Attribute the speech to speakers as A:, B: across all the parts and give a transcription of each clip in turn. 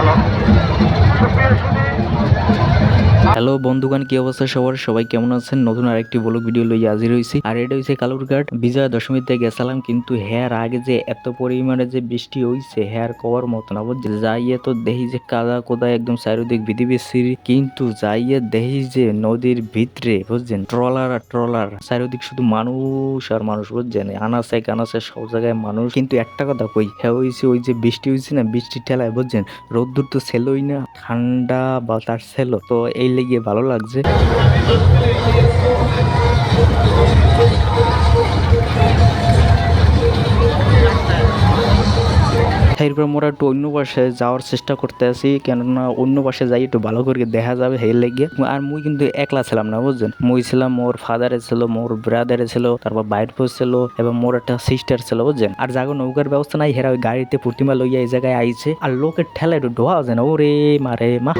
A: Hello বন্ধুগান কি অবস্থা সবার? সবাই কেমন আছেন? নতুন আরেকটি ব্লগ ভিডিও লই হাজির হয়েছি আর এটা হয়েছে কালুরঘাট বিজয়া দশমীতে গেছিলাম, কিন্তু হ্যার আগে যে এত পরিমাণে যে বৃষ্টি হইছে, হ্যার কওয়ার মতো না বুঝছে যাইয়ে তো দেখি যে কাদা কোদা একদম চারিদিক বিধি বিচ্ছিরি কিন্তু যাইয়ে দেখি যে নদীর ভিতরে, বুঝছেন? ট্রলার আর ট্রলার, চারিদিক শুধু মানুষ আর মানুষ, বুঝছেন? আনাসে কানাসে সব জায়গায় মানুষ। কিন্তু একটা কথা কই হ্যাঁ হয়েছে ওই যে বৃষ্টি হয়েছে না, বৃষ্টির ঠেলায়, বুঝছেন? রোদ্দুর তো ছেলই না, ঠান্ডা বা তার ছিল তো এই লেগে ভালো লাগছে। এরপর মোরা একটু অন্য পাশে যাওয়ার চেষ্টা করতে আছি, কেননা অন্য পাশে যাই একটু ভালো করে দেখা যাবে সেই লেগে। আর মুই কিন্তু একলা ছিলাম না, বুঝছেন? মুই ছিলাম, মোর ফাদারে ছিল, মোর ব্রাদারে ছিল, তারপর বাইর পোস্ট ছিল, এবং মোর একটা সিস্টার ছিল, বুঝছেন? আর যাগো নৌকার ব্যবস্থা নাই, হেরা ওই গাড়িতে প্রতিমা লইয়া এই জায়গায় আইছে, আর লোকের ঠেলা একটু ঢোয়া যায় না, ওরে মারে মা।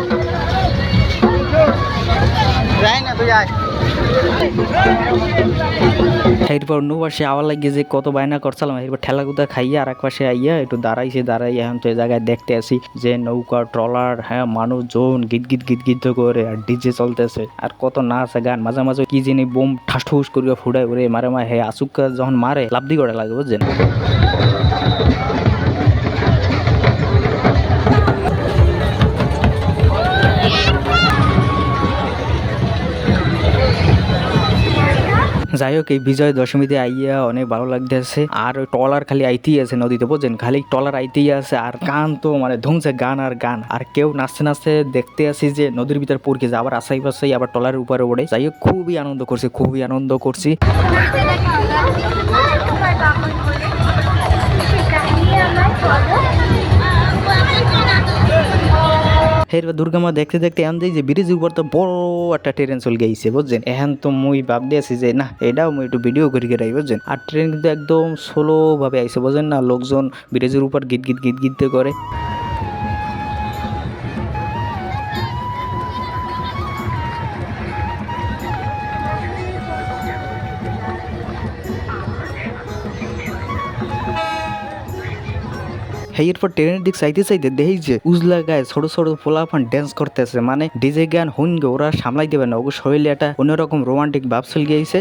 A: এরপর অন্য পাশে আওয়ার লাগিয়ে যে কত বায়না করছিলাম এরপর ঠেলা কুদা খাইয়া আর এক পাশে আইয়া একটু দাঁড়াইছে দাঁড়াই এখন তো এই জায়গায় দেখতে আসি যে নৌকা, ট্রলার হ্যাঁ মানুষ মানুষজন গীত গীত গীত গীত করে আর ডিজে চলতেছে। আর কত নাচ গান, মাঝে মাঝে কি জানি বোম ঠাস ঠুস করিয়া ফুটাই ওরে মারে মারে, হে আসুকা যখন মারে লাভদি করে লাগে, বুঝছেন? যাই হোক, এই বিজয় দশমীতে আইয়া অনেক ভালো লাগতেছে। আর টলার খালি আইতেই আছে নদীতে, বুঝছেন? খালি টলার আইতেই আছে, আর গান তো মানে ধুমছে, গান আর গান। আর কেউ নাচতে নাচতে দেখতে আসি যে নদীর ভিতর পড়কে যায় আবার আসাই পাশাই আবার টলার উপরে ওড়ে। যাই হোক, খুবই আনন্দ করছি, খুবই আনন্দ করছি। এরপর দুর্গা মা দেখতে দেখতে এমন যে ব্রিজের উপর তো বড় একটা ট্রেন চলে গেছে বুঝছেন? এখন তো মুই ভাব দিয়েছি যে, না, এটাও মুই একটু ভিডিও করি রাই, বুঝছেন? আর ট্রেন কিন্তু একদম স্লো ভাবে আইসে বুঝছেন না? লোকজন ব্রিজের উপর গিট গিট গিট গিটতে করে। হ্যাঁ এরপর ট্রেনের দিক চাইতে চাইতে দেখি যে উজলা গায়ে ছোট ছোট পোলাপান ড্যান্স করতেছে। মানে ডিজে গান হুন গে ওরা সামলাই দেবে না। ওগো শরীরে একটা অন্যরকম রোমান্টিক ভাব চলে গিয়েছে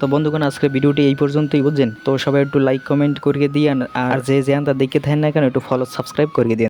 A: তো বন্ধুগণ আজকে ভিডিওটি এই পর্যন্তই বুঝছেন? তো সবাই একটু লাইক কমেন্ট করিয়ে দিয়েন, আর যে যে দেখে থাকেন না কেন, একটু ফলো সাবস্ক্রাইব করিয়ে দিন